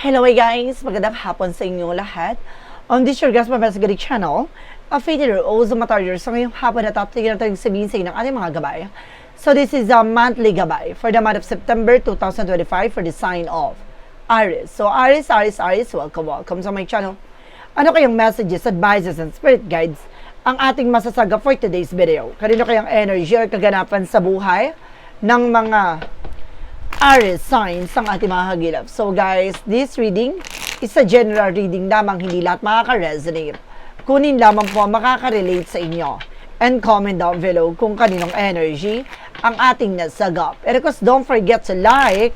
Hello guys! Magandang hapon sa inyo lahat. On this your Gaspa Mesgari channel, a fated o Matarder. So ngayong hapon na tatigyan natin sabihin sa inyo ng ating mga gabay. So this is a monthly gabay for the month of September 2025 for the sign of Aries. So Aries, Aries, Aries, welcome, welcome sa my channel. Ano kayong messages, advices, and spirit guides ang ating masasaga for today's video? Kanino kayang energy or kaganapan sa buhay ng mga Aries signs ang ating mga hagilap. So guys, this reading is a general reading lamang, hindi lahat makaka-resonate. Kunin lamang po ang makaka-relate sa inyo. And comment down below kung kaninong energy ang ating nasagap. And of course, don't forget to like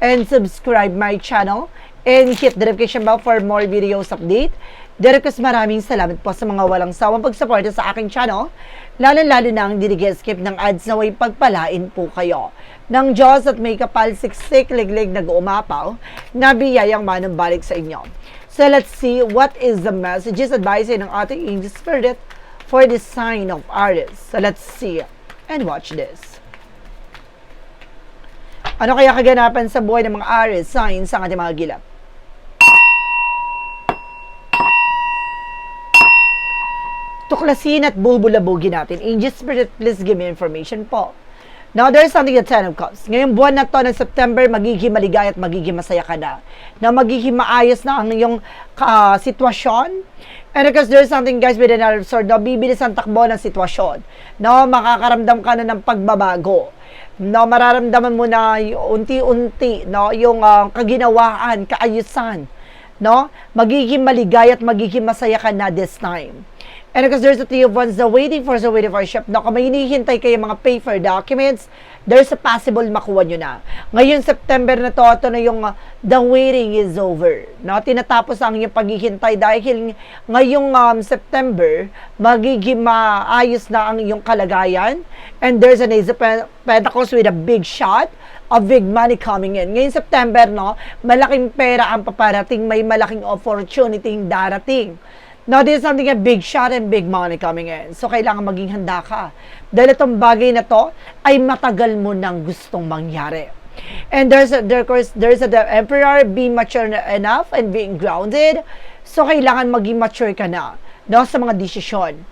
and subscribe my channel and hit the notification bell for more videos update. Direk maraming salamat po sa mga walang sawang pagsuporta sa aking channel, lalo-lalo na ang skip ng ads na way pagpalain po kayo. Ng Diyos at may kapal siksik liglig nag-umapaw na biyayang manumbalik sa inyo. So let's see what is the messages advising ng ating angel spirit for the sign of Aries. So let's see and watch this. Ano kaya kaganapan sa buhay ng mga Aries signs ang ating mga gilap? Tuklasin at bulbulabugin natin. Angel Spirit, please give me information po. Now, there's something at Ten of Cups. Ngayong buwan na to ng September, magiging maligaya at magiging masaya ka na. Na magiging maayos na ang iyong uh, sitwasyon. And because there's something guys with another sword, no, bibilis ang takbo ng sitwasyon. No, makakaramdam ka na ng pagbabago. No, mararamdaman mo na unti-unti, no, yung uh, kaginawaan, kaayusan. No, magiging maligaya at magiging masaya ka na this time. And because there's a three of wands na waiting for the waiting for a ship, no, kung may hinihintay kayo mga paper documents, there's a possible makuha nyo na. Ngayon, September na to, ito na yung uh, the waiting is over. No? Tinatapos ang inyong paghihintay dahil ngayong um, September, magiging maayos na ang iyong kalagayan. And there's an Ace of Pentacles with a big shot of big money coming in. Ngayon September, no, malaking pera ang paparating, may malaking opportunity darating. Now, this is something a big shot and big money coming in. So, kailangan maging handa ka. Dahil itong bagay na to ay matagal mo nang gustong mangyari. And there's a, there, course, there's a, the emperor being mature enough and being grounded. So, kailangan maging mature ka na no, sa mga desisyon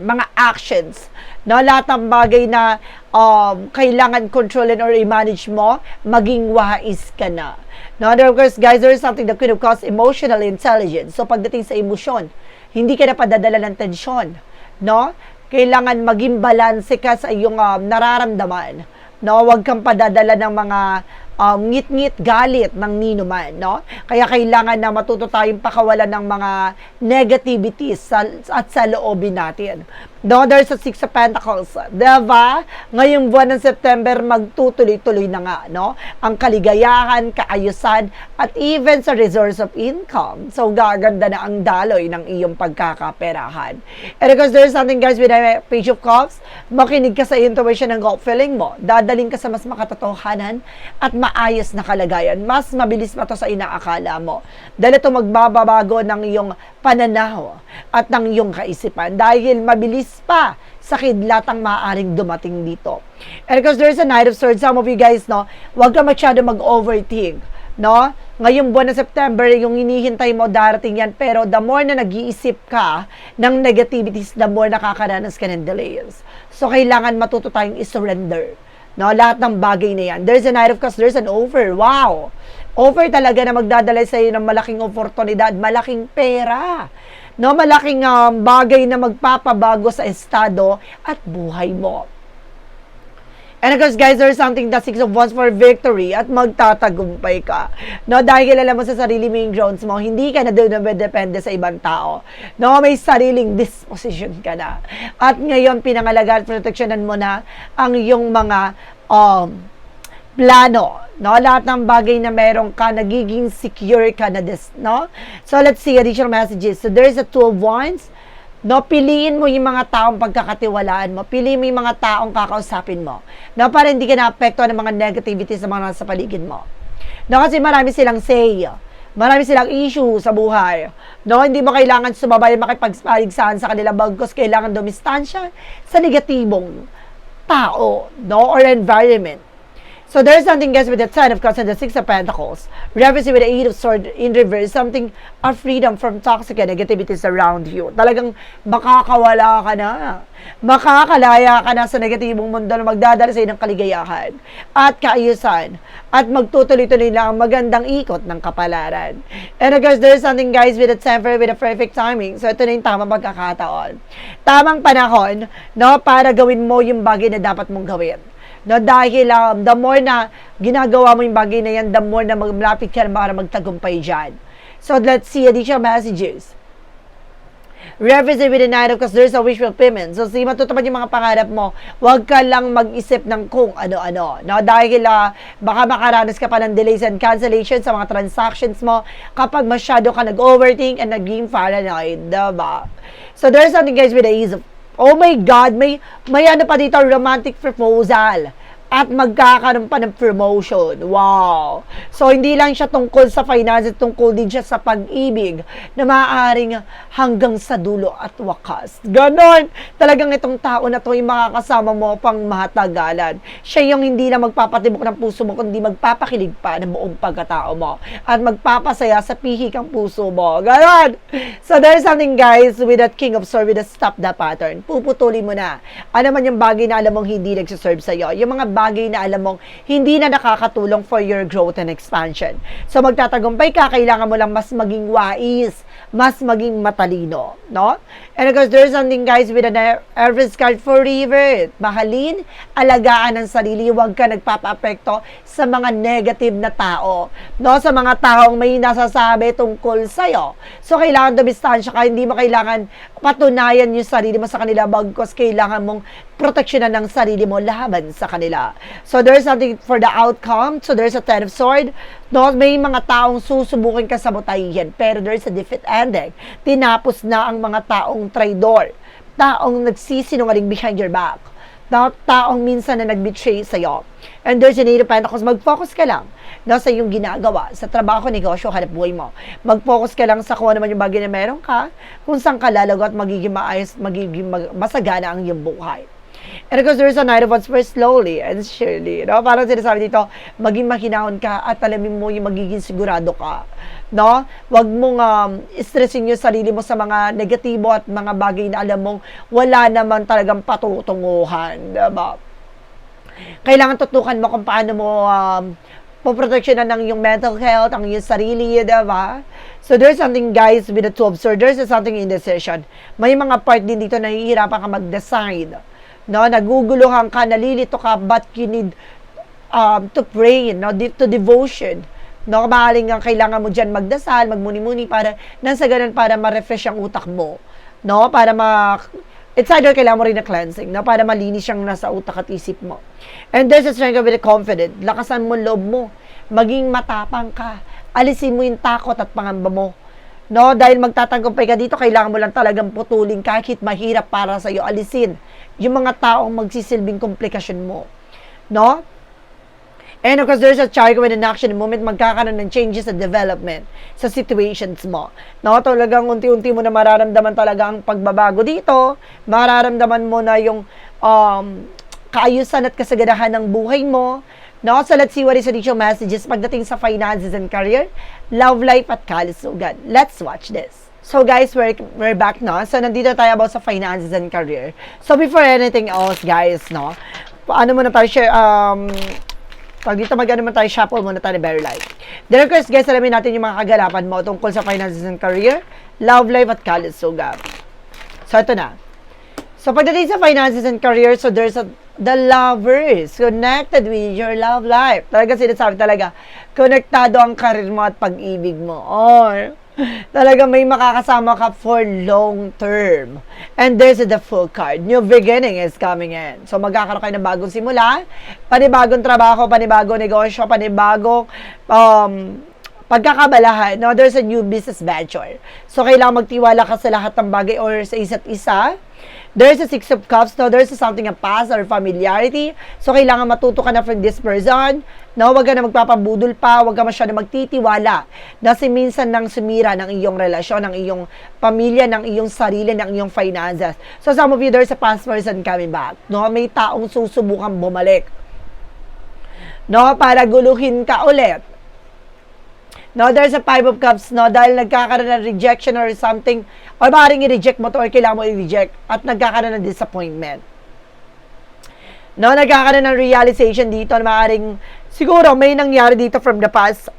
mga actions. No, lahat ng bagay na um, kailangan kontrolin or i-manage mo, maging wais ka na. No, and of course, guys, there is something that could have caused emotional intelligence. So, pagdating sa emosyon, hindi ka na padadala ng tensyon. No? Kailangan maging balanse ka sa iyong um, nararamdaman. No, wag kang padadala ng mga um, ngit-ngit galit ng nino man, no? Kaya kailangan na matuto tayong pakawalan ng mga negativities sa, at sa loobin natin. No, there's a Six of Pentacles. Diba? Ngayong buwan ng September, magtutuloy-tuloy na nga, no? Ang kaligayahan, kaayusan, at even sa resource of income. So, gaganda na ang daloy ng iyong pagkakaperahan. And because there's something, guys, with a Page of Cups, makinig ka sa intuition ng gut feeling mo. Dadaling ka sa mas makatotohanan at maayos na kalagayan. Mas mabilis pa to sa inaakala mo. Dahil ito magbababago ng iyong pananaw at ng iyong kaisipan. Dahil mabilis pa sa kidlatang maaaring dumating dito. And because there's a Knight of Swords, some of you guys, no, huwag ka masyado mag-overthink. No? Ngayong buwan ng September, yung inihintay mo, darating yan. Pero the more na nag-iisip ka ng negativities, the more nakakaranas ka ng delays. So, kailangan matuto tayong isurrender. No, lahat ng bagay na yan. There's a night of cups, there's an offer. Wow! Offer talaga na magdadala sa iyo ng malaking oportunidad, malaking pera no, malaking um, bagay na magpapabago sa estado at buhay mo. And of course, guys, there's something that six of wands for victory at magtatagumpay ka. No, dahil kilala mo sa sarili mo yung grounds mo, hindi ka na doon depende sa ibang tao. No, may sariling disposition ka na. At ngayon, pinangalagaan, proteksyonan mo na ang iyong mga um, plano, no? Lahat ng bagay na meron ka, nagiging secure ka na this, no? So, let's see additional messages. So, there's a two of wands. No, piliin mo yung mga taong pagkakatiwalaan mo. Piliin mo yung mga taong kakausapin mo. No, para hindi ka na-apektuhan ng mga negativity sa mga nasa paligid mo. No, kasi marami silang say. Marami silang issue sa buhay. No, hindi mo kailangan sumabay makipagpaligsahan sa kanila bagkos kailangan dumistansya sa negatibong tao, no, or environment. So there's something guys with the Ten of Cups and the Six of Pentacles. Reference with the Eight of Swords in reverse. Something of freedom from toxic and negativities around you. Talagang makakawala ka na. Makakalaya ka na sa negatibong mundo na magdadala sa ng kaligayahan at kaayusan at magtutuloy-tuloy lang ang magandang ikot ng kapalaran. And of course, there's something guys with a temper, with a perfect timing. So ito na yung tamang pagkakataon. Tamang panahon no, para gawin mo yung bagay na dapat mong gawin. No, dahil um, the more na ginagawa mo yung bagay na yan, the more na malapit ka para magtagumpay dyan. So, let's see additional messages. Represent with the night because there's a wish fulfillment. So, si matutupad yung mga pangarap mo, huwag ka lang mag-isip ng kung ano-ano. No? Dahil uh, baka makaranas ka pa ng delays and cancellations sa mga transactions mo kapag masyado ka nag-overthink and naging paranoid. Diba? So, there's something guys with the ease of Oh my God, may, may ano pa dito, romantic proposal. At magkakaroon pa ng promotion. Wow! So, hindi lang siya tungkol sa finances, tungkol din siya sa pag-ibig na maaaring hanggang sa dulo at wakas. Ganon! Talagang itong tao na to yung makakasama mo pang mahatagalan. Siya yung hindi na magpapatibok ng puso mo, kundi magpapakilig pa ng buong pagkatao mo. At magpapasaya sa pihik ang puso mo. Ganon! So, there's something guys with that King of Swords with a stop the pattern. Puputulin mo na. Ano man yung bagay na alam mong hindi nagsiserve sa'yo. Yung mga bagay na alam mong hindi na nakakatulong for your growth and expansion. So magtatagumpay ka, kailangan mo lang mas maging wais, mas maging matalino, no? And of course, there's something guys with an Everest card for river. Mahalin, alagaan ang sarili, huwag ka nagpapa-apekto sa mga negative na tao, no? Sa mga taong may nasasabi tungkol sa'yo. So, kailangan dumistansya ka, hindi mo kailangan patunayan yung sarili mo sa kanila bagkos kailangan mong proteksyonan ng sarili mo laban sa kanila. So, there's something for the outcome. So, there's a Ten of Sword. No, may mga taong susubukin ka sabotahin, pero there's a different ending. Tinapos na ang mga taong traidor, taong nagsisinungaling behind your back, na taong minsan na nag-betray sa'yo. And there's a need of Pentacles, mag-focus ka lang no, sa iyong ginagawa, sa trabaho, negosyo, hanap buhay mo. Mag-focus ka lang sa kung ano man yung bagay na meron ka, kung saan ka lalago at magiging maayos, magiging mag- masagana ang iyong buhay. And of course, there's a night of what's first slowly and surely. No? Parang sinasabi dito, maging makinahon ka at alamin mo yung magiging sigurado ka. No? Huwag mong um, stressin yung sarili mo sa mga negatibo at mga bagay na alam mong wala naman talagang patutunguhan. Diba? Kailangan tutukan mo kung paano mo um, poproteksyonan ng yung mental health, ang yung sarili, diba? So, there's something, guys, with the 12 so there's something indecision. May mga part din dito na nahihirapan ka mag-decide. No? Naguguluhan ka, nalilito ka, but you need um, to pray, no? to devotion. No, maaaring ang kailangan mo diyan magdasal, magmuni-muni para nang sa ganun para ma-refresh ang utak mo. No, para ma It's either kailangan mo rin na cleansing, no? para malinis siyang nasa utak at isip mo. And there's a strength of it confident. Lakasan mo loob mo. Maging matapang ka. Alisin mo yung takot at pangamba mo. No, dahil magtatagumpay ka dito, kailangan mo lang talagang putulin kahit mahirap para sa iyo alisin yung mga taong magsisilbing komplikasyon mo. No? And of course, there's a chart when in action, moment magkakaroon ng changes sa development sa situations mo. No, talagang unti-unti mo na mararamdaman talaga ang pagbabago dito. Mararamdaman mo na yung um, kaayusan at kasaganahan ng buhay mo. No, so let's see what is additional messages pagdating sa finances and career, love life at kalusugan. Let's watch this. So guys, we're, we're back no. So nandito tayo about sa finances and career. So before anything else, guys, no, paano muna tayo share, um, pag dito mag-ano man tayo, shuffle muna tayo very light. Then of course, guys, alamin natin yung mga kagalapan mo tungkol sa finances and career, love life at kalusugan. So ito na. So pagdating sa finances and career, so there's a, the lovers connected with your love life. Talaga sinasabi talaga, konektado ang karir mo at pag-ibig mo. Oh, talaga may makakasama ka for long term. And there's the full card. New beginning is coming in. So magkakaroon kayo ng bagong simula, panibagong trabaho, panibagong negosyo, panibagong um, pagkakabalahan, no, there's a new business venture. So, kailangan magtiwala ka sa lahat ng bagay or sa isa't isa. There's a Six of Cups, no, there's something of past or familiarity. So, kailangan matuto ka na from this person. No, wag ka na magpapabudol pa, wag ka masyado magtitiwala. Kasi minsan nang sumira ng iyong relasyon, ng iyong pamilya, ng iyong sarili, ng iyong finances. So, some of you, there's a past person coming back. No, may taong susubukan bumalik no, para guluhin ka ulit. No, there's a five of cups, no, dahil nagkakaroon ng rejection or something, or maaaring i-reject mo to or kailangan mo i-reject at nagkakaroon ng disappointment. No, nagkakaroon ng realization dito na maaaring, siguro may nangyari dito from the past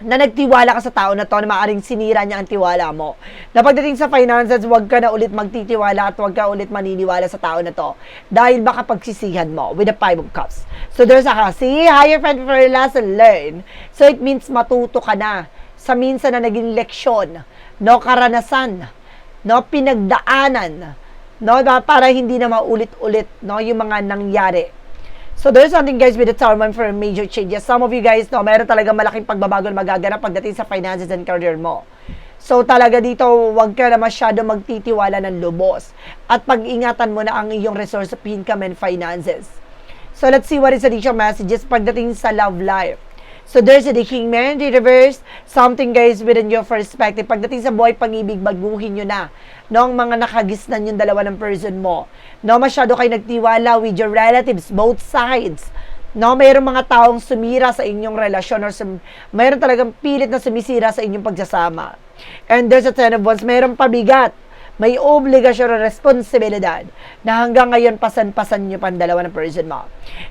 na nagtiwala ka sa tao na to na maaaring sinira niya ang tiwala mo. Na pagdating sa finances, huwag ka na ulit magtitiwala at huwag ka ulit maniniwala sa tao na to. Dahil baka pagsisihan mo with the five of cups. So there's a kasi, higher friend for lesson learn. So it means matuto ka na sa minsan na naging leksyon, no, karanasan, no, pinagdaanan, no, para hindi na maulit-ulit, no, yung mga nangyari. So there's something guys with the tower man for major changes. Some of you guys know, meron talaga malaking pagbabago na magaganap pagdating sa finances and career mo. So talaga dito, wag ka na masyado magtitiwala ng lubos. At pag-ingatan mo na ang iyong resource of income and finances. So let's see what is the additional messages pagdating sa love life. So there's a the Kingman, the reverse, something guys within your perspective. Pagdating sa buhay pag-ibig, baguhin nyo na. No, ang mga nakagisnan yung dalawa ng person mo. No, masyado kayo nagtiwala with your relatives, both sides. No, mayroong mga taong sumira sa inyong relasyon or sum, mayroon talagang pilit na sumisira sa inyong pagsasama. And there's a ten of wands, mayroong pabigat may obligasyon o responsibilidad na hanggang ngayon pasan-pasan nyo pa ang dalawa ng person mo.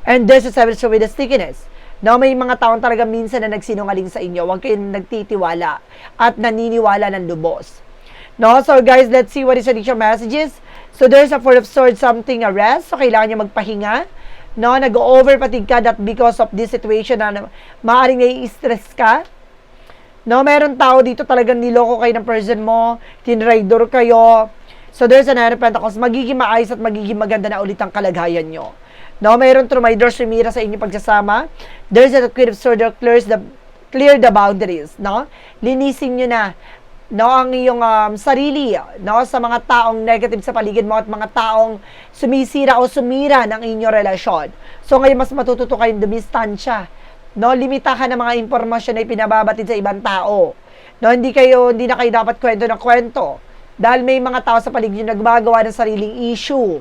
And there's a seven with the stickiness. No, may mga taong talaga minsan na nagsinungaling sa inyo. Huwag kayong nagtitiwala at naniniwala ng lubos. No, so guys, let's see what is additional messages. So there's a four of swords, something a rest. So kailangan nyo magpahinga. No, nag-overpatig ka that because of this situation na maaaring nai-stress ka. No, meron tao dito talagang niloko kayo ng person mo, tinraidor kayo. So there's an Pentacles, magiging maayos at magiging maganda na ulit ang kalagayan nyo. No, mayroon trumaydor sumira sa inyong pagsasama. There's a of Swords that clears the clear the boundaries, no? Linisin nyo na no ang iyong um, sarili no sa mga taong negative sa paligid mo at mga taong sumisira o sumira ng inyong relasyon. So ngayon mas matututo kayong dumistansya. No, limitahan ng mga impormasyon na ipinababatid sa ibang tao. No, hindi kayo hindi na kayo dapat kwento ng kwento. Dahil may mga tao sa paligid nyo na gumagawa ng sariling issue.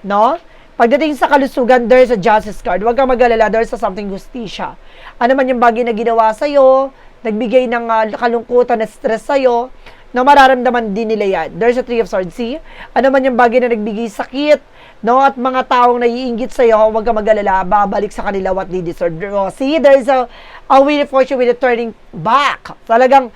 No? Pagdating sa kalusugan, there's a justice card. Huwag kang mag-alala, there's a something justisya. Ano man yung bagay na ginawa sa'yo, nagbigay ng uh, kalungkutan na stress sa'yo, na mararamdaman din nila yan. There's a three of swords. See? Ano man yung bagay na nagbigay sakit, no? At mga taong naiingit sa'yo, huwag kang mag-alala, babalik sa kanila what they deserve. Oh, see? There's a, a wheel of fortune with a turning back. Talagang,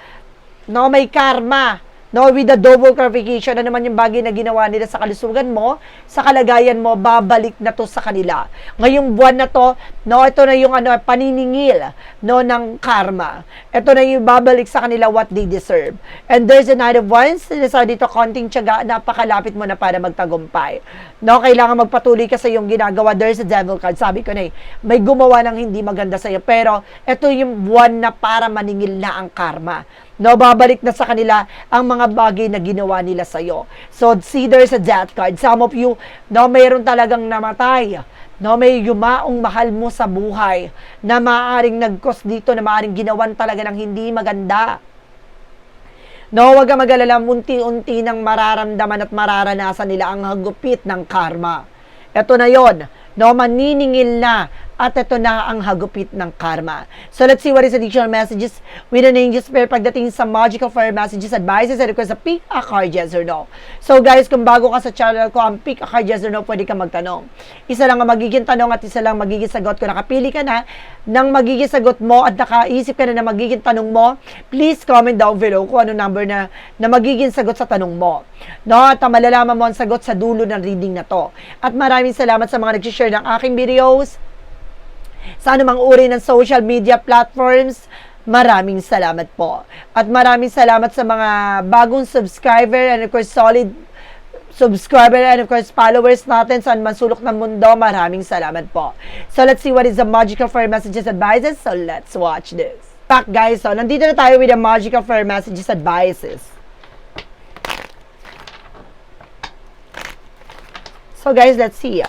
no, may karma No, with the double clarification, ano naman yung bagay na ginawa nila sa kalusugan mo, sa kalagayan mo, babalik na to sa kanila. Ngayong buwan na to, no, ito na yung ano, paniningil, no, ng karma. Ito na yung babalik sa kanila what they deserve. And there's a night of wands, sinasabi dito, konting tiyaga, napakalapit mo na para magtagumpay. No, kailangan magpatuloy ka sa iyong ginagawa. There's a devil card. Sabi ko na eh, may gumawa ng hindi maganda sa iyo. Pero, ito yung buwan na para maningil na ang karma. No, babalik na sa kanila ang mga bagay na ginawa nila sa iyo. So, see there's a death card. Some of you, no, mayroon talagang namatay. No, may yumaong mahal mo sa buhay na maaring nag-cause dito, na maaring ginawan talaga ng hindi maganda. No, wag ka mag-alala, unti-unti nang mararamdaman at mararanasan nila ang hagupit ng karma. Ito na yon, no, maniningil na at ito na ang hagupit ng karma. So let's see what is additional messages with an angel spirit pagdating sa magical fire messages, advices, and requests sa pick a card yes or no. So guys, kung bago ka sa channel ko, ang pick a card yes or no, pwede ka magtanong. Isa lang ang magiging tanong at isa lang magiging sagot. Kung nakapili ka na ng magiging sagot mo at nakaisip ka na ng magiging tanong mo, please comment down below kung ano number na, na magiging sagot sa tanong mo. No, at malalaman mo ang sagot sa dulo ng reading na to. At maraming salamat sa mga nag-share ng aking videos sa anumang uri ng social media platforms. Maraming salamat po. At maraming salamat sa mga bagong subscriber and of course solid subscriber and of course followers natin sa mansulok ng mundo. Maraming salamat po. So let's see what is the magical fire messages advices. So let's watch this. Back guys, so nandito na tayo with the magical fire messages advices. So guys, let's see.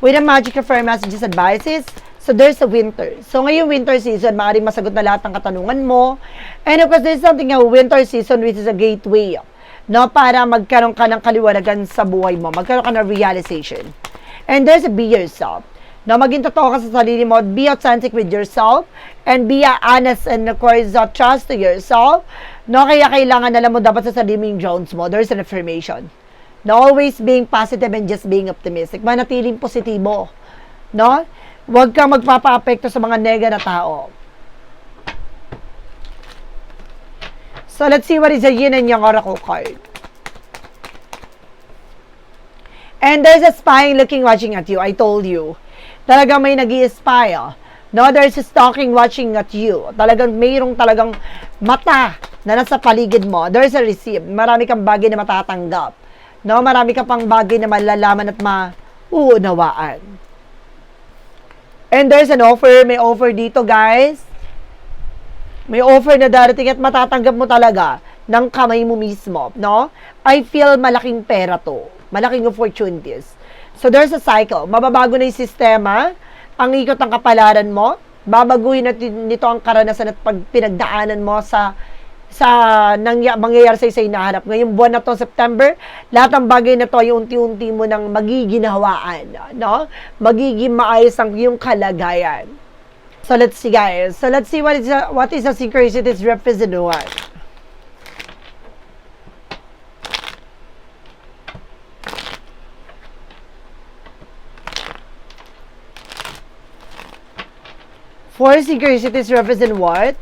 With the magical fire messages advices, So, there's a winter. So, ngayong winter season, maaaring masagot na lahat ng katanungan mo. And of course, there's something a winter season which is a gateway. No, para magkaroon ka ng kaliwanagan sa buhay mo. Magkaroon ka ng realization. And there's a be yourself. na maging totoo ka sa sarili mo, be authentic with yourself, and be honest and of course, uh, trust to yourself. No, kaya kailangan alam mo dapat sa sarili mo yung grounds mo. There's an affirmation. No, always being positive and just being optimistic. Manatiling positibo. No? Huwag kang magpapa-apekto sa mga nega na tao. So, let's see what is the yin and yang oracle card. And there's a spying looking watching at you. I told you. Talagang may nag spy oh. No, there's a stalking watching at you. Talagang mayroong talagang mata na nasa paligid mo. There's a receive. Marami kang bagay na matatanggap. No, marami ka pang bagay na malalaman at mauunawaan. And there's an offer. May offer dito, guys. May offer na darating at matatanggap mo talaga ng kamay mo mismo, no? I feel malaking pera to. Malaking opportunities. So there's a cycle. Mababago na yung sistema, ang ikot ng kapalaran mo, babaguhin natin nito ang karanasan at pag pinagdaanan mo sa sa nangya, mangyayari sa isa hinahanap. Ngayong buwan na to, September, lahat ng bagay na to, yung unti-unti mo nang magiginhawaan, no? Magiging maayos ang iyong kalagayan. So let's see guys. So let's see what is the, what is the synchronicities represent what. Four synchronicities represent what?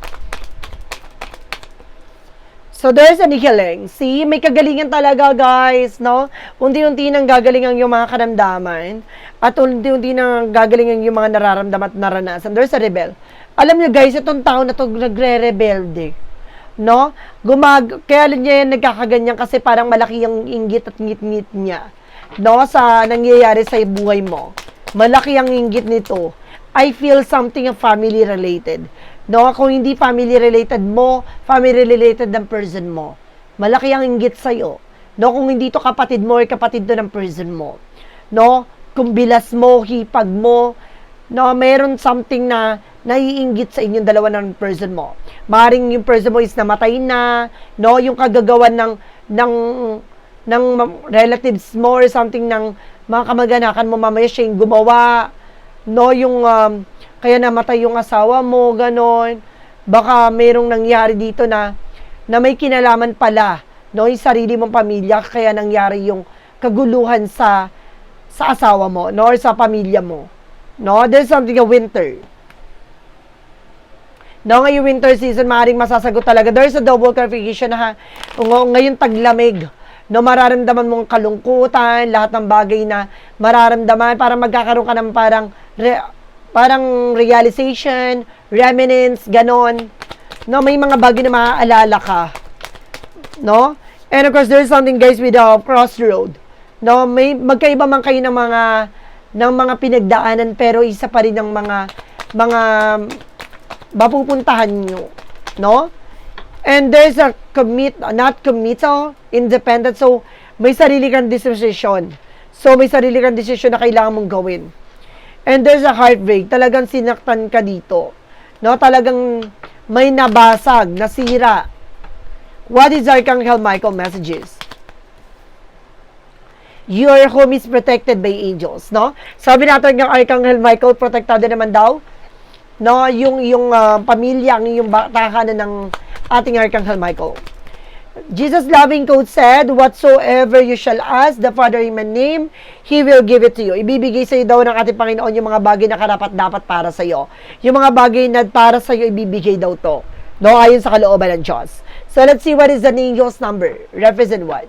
So, there's an healing. See, may kagalingan talaga, guys, no? Unti-unti nang gagalingan yung mga karamdaman at unti-unti nang gagalingan yung mga nararamdaman at naranasan. There's a rebel. Alam niyo, guys, itong tao na to nagre-rebelde. No? Gumag kaya niya yan nagkakaganyan kasi parang malaki yung inggit at ngit-ngit niya. No? Sa nangyayari sa buhay mo. Malaki ang inggit nito. I feel something family related. No, kung hindi family related mo, family related ng person mo. Malaki ang inggit sa'yo. No, kung hindi to kapatid mo or kapatid to ng person mo. No, kung bilas mo, hipag mo, no, meron something na naiinggit sa inyong dalawa ng person mo. Maring yung person mo is namatay na, no, yung kagagawan ng ng ng relatives mo or something ng mga kamag-anakan mo mamaya siya yung gumawa, no, yung um, kaya namatay yung asawa mo, ganon. Baka merong nangyari dito na, na may kinalaman pala, no, yung sarili mong pamilya, kaya nangyari yung kaguluhan sa, sa asawa mo, no, or sa pamilya mo. No, there's something a winter. No, ngayong winter season, maaaring masasagot talaga. There's a double clarification ha, ngayon taglamig. No, mararamdaman mong kalungkutan, lahat ng bagay na mararamdaman, para magkakaroon ka ng parang re, parang realization, reminiscence, ganon. No, may mga bagay na maaalala ka. No? And of course, there's something guys with a crossroad. No, may magkaiba man kayo ng mga ng mga pinagdaanan pero isa pa rin ng mga mga mapupuntahan nyo. No? And there's a commit, not committal, independent. So, may sarili kang decision. So, may sarili kang decision na kailangan mong gawin. And there's a heartbreak. Talagang sinaktan ka dito. No? Talagang may nabasag, nasira. What is Archangel Michael messages? Your home is protected by angels, no? Sabi natin ng Archangel Michael, protektado naman daw no yung yung uh, pamilya ang yung tahanan ng ating Archangel Michael. Jesus loving code said, Whatsoever you shall ask the Father in my name, He will give it to you. Ibibigay sa iyo daw ng ating Panginoon yung mga bagay na karapat-dapat para sa iyo. Yung mga bagay na para sa iyo, ibibigay daw to. No, ayon sa kalooban ng Diyos. So, let's see what is the angel's number. Represent what?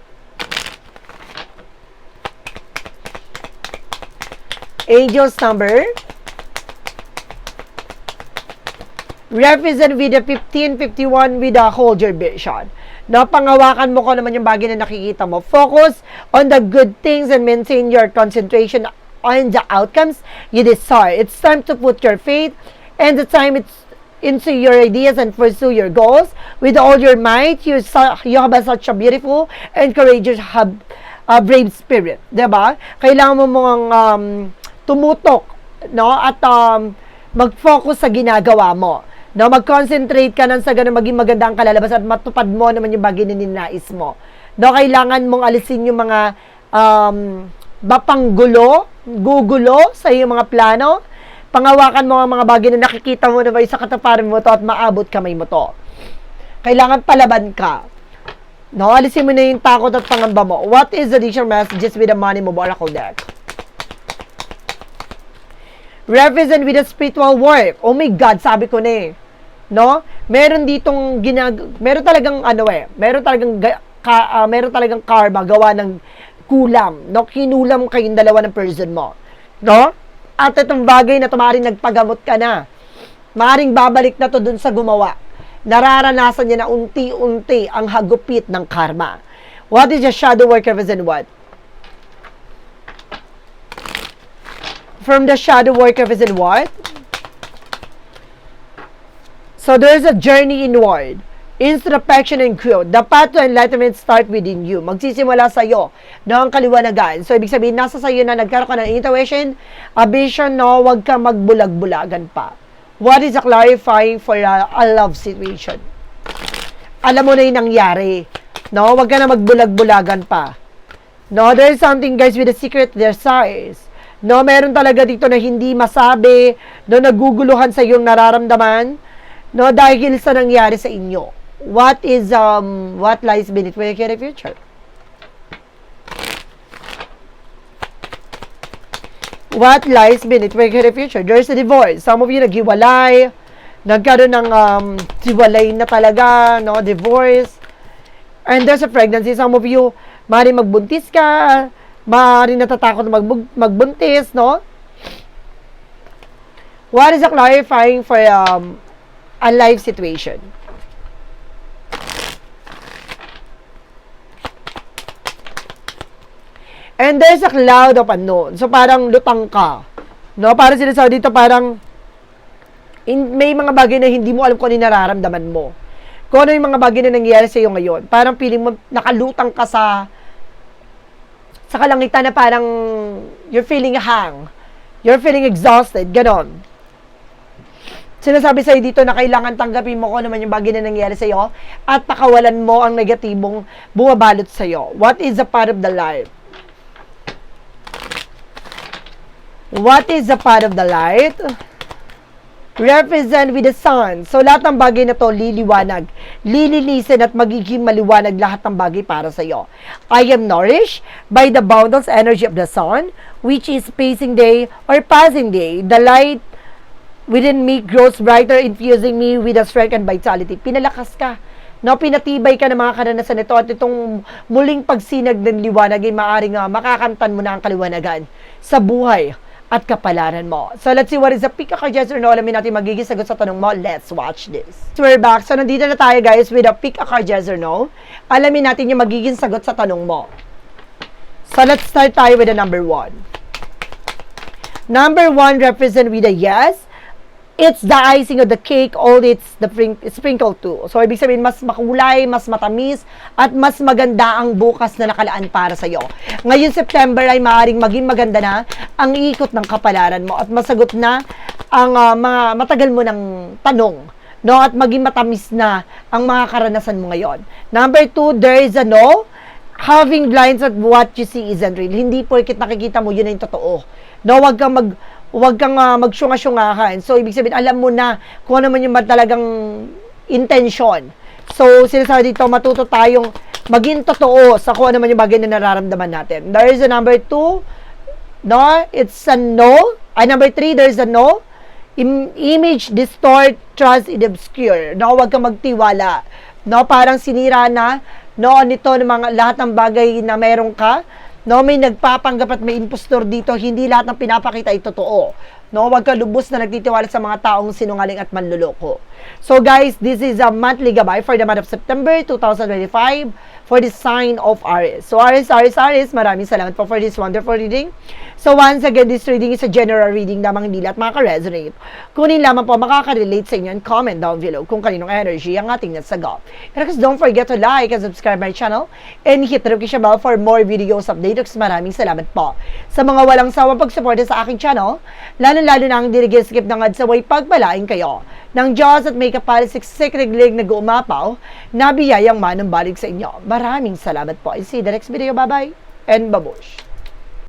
Angel's number represent with the 1551 with the your vision. No, pangawakan mo ko naman yung bagay na nakikita mo. Focus on the good things and maintain your concentration on the outcomes you desire. It's time to put your faith and the time it's into your ideas and pursue your goals with all your might. You, you have such a beautiful and courageous, have, uh, brave spirit. Diba? Kailangan mo mong um, tumutok no? at um, mag-focus sa ginagawa mo. No, mag-concentrate ka nang sa ganun maging maganda ang kalalabas at matupad mo naman yung bagay na ninais mo. No, kailangan mong alisin yung mga um, bapanggulo, gugulo sa iyong mga plano Pangawakan mo ang mga bagay na nakikita mo na may sa kataparan mo to at maabot kamay mo to. Kailangan palaban ka. No, alisin mo na yung takot at pangamba mo. What is the additional messages with the money mo deck? Represent with the spiritual work. Oh my God, sabi ko na eh. No? Meron ditong ginag... Meron talagang ano eh. Meron talagang ga- ka, ah, meron talagang karma gawa ng kulam. No? Kinulam kayong dalawa ng person mo. No? At itong bagay na tumaring nagpagamot ka na. Maring babalik na to dun sa gumawa. Nararanasan niya na unti-unti ang hagupit ng karma. What is the shadow work represent what? From the shadow work represent what? So there's a journey inward. Introspection and growth. The path to enlightenment start within you. Magsisimula sa iyo no, ang kaliwanagan. So, ibig sabihin, nasa sa iyo na nagkaroon ka ng intuition, a vision, no, wag ka magbulag-bulagan pa. What is a clarifying for a, a love situation? Alam mo na yung nangyari. No, wag ka na magbulag-bulagan pa. No, there is something guys with a secret desires. No, meron talaga dito na hindi masabi, no, naguguluhan sa iyong nararamdaman, no, dahil sa nangyari sa inyo. What is, um, what lies beneath your future? What lies beneath your future? There's a divorce. Some of you naghiwalay, nagkaroon ng um, tiwalay na talaga, no, divorce. And there's a pregnancy. Some of you, maaaring magbuntis ka, maaaring natatakot na magbug- magbuntis, no? What is a clarifying for um, a life situation? And there's a cloud of unknown. So, parang lutang ka. No? Parang sinasabi dito, parang in, may mga bagay na hindi mo alam kung ano yung nararamdaman mo. Kung ano yung mga bagay na nangyayari sa iyo ngayon. Parang feeling mo, nakalutang ka sa sa kalangitan na parang you're feeling hang. You're feeling exhausted. Ganon. Sinasabi sa'yo dito na kailangan tanggapin mo kung ano naman yung bagay na nangyayari sa iyo at pakawalan mo ang negatibong bumabalot sa iyo. What is a part of the life? What is a part of the light? Represent with the sun. So, lahat ng bagay na to liliwanag. Lilinisin at magiging maliwanag lahat ng bagay para sa iyo. I am nourished by the boundless energy of the sun, which is passing day or passing day. The light within me grows brighter, infusing me with a strength and vitality. Pinalakas ka. No, pinatibay ka ng mga karanasan nito at itong muling pagsinag ng liwanag ay maaring uh, makakamtan mo na ang kaliwanagan sa buhay at kapalaran mo. So let's see what is the pick card yes or no. Alamin natin magiging sagot sa tanong mo. Let's watch this. So we're back. So nandito na tayo guys with a pick card yes or no. Alamin natin yung magiging sagot sa tanong mo. So let's start tayo with the number one. Number one represent with a yes. It's the icing of the cake, all it's the sprinkle too. So, ibig sabihin, mas makulay, mas matamis, at mas maganda ang bukas na nakalaan para sa iyo. Ngayon, September ay maaaring maging maganda na ang ikot ng kapalaran mo at masagot na ang ah, mga matagal mo ng tanong. No, at maging matamis na ang mga karanasan mo ngayon. Number two, there is a no. Having blinds at what you see isn't real. Hindi porkit nakikita mo, yun yung totoo. No, wag kang mag huwag kang uh, magsyunga-syungahan. So, ibig sabihin, alam mo na kung ano man yung talagang intention. So, sinasabi dito, matuto tayong maging totoo sa kung ano man yung bagay na nararamdaman natin. There is a number two, no? It's a no. Ay, number three, there is a no. Im- image, distort, trust, in obscure. No, huwag kang magtiwala. No, parang sinira na, no, nito ng mga, lahat ng bagay na meron ka, No, may nagpapanggap at may impostor dito. Hindi lahat ng pinapakita ay totoo. No, wag ka lubos na nagtitiwala sa mga taong sinungaling at manluloko. So guys, this is a monthly gabay for the month of September 2025 for the sign of Aries. So Aries, Aries, Aries, maraming salamat po for this wonderful reading. So once again, this reading is a general reading lamang hindi lahat makaka-resonate. Kunin lamang po makaka-relate sa inyo and comment down below kung kaninong energy ang ating nasagap. And of don't forget to like and subscribe my channel and hit the notification bell for more videos updates. Maraming salamat po. Sa mga walang sawang pagsuporta sa aking channel, lalo-lalo na ang dirigil skip ng ads sa way pagpalain kayo ng Diyos at may kapalisiksik reglig na guumapaw na biyayang manumbalik sa inyo. Maraming salamat po. I see the next video. Bye-bye and babush.